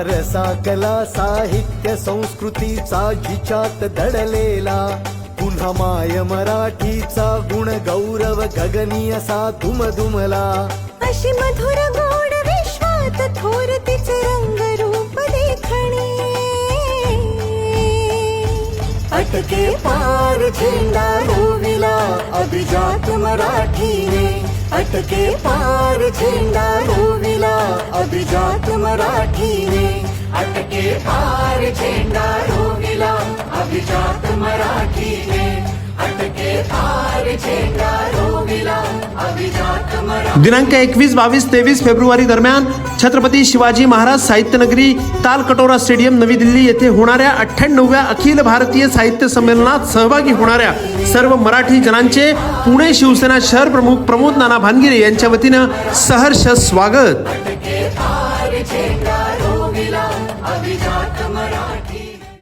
वारसा कला साहित्य संस्कृतीचा जिच्यात दडलेला. पुन्हा माय मराठीचा गुण गौरव गगनीय सा धुमधुमला. अशी मधुर गोड विश्वात थोर तिचे रंग रूप देखणे. अटके पार झेंडा रोविला अभिजात मराठीने. अटके पार झेंडा रोविला अभिजात दिनांक एकवीस बावीस तेवीस फेब्रुवारी दरम्यान छत्रपती शिवाजी महाराज साहित्य नगरी तालकटोरा स्टेडियम नवी दिल्ली येथे होणाऱ्या अठ्ठ्याण्णव्या अखिल भारतीय साहित्य संमेलनात सहभागी होणाऱ्या सर्व मराठी जनांचे पुणे शिवसेना शहर प्रमुख प्रमोद नाना भानगिरे यांच्या वतीनं सहर्ष स्वागत.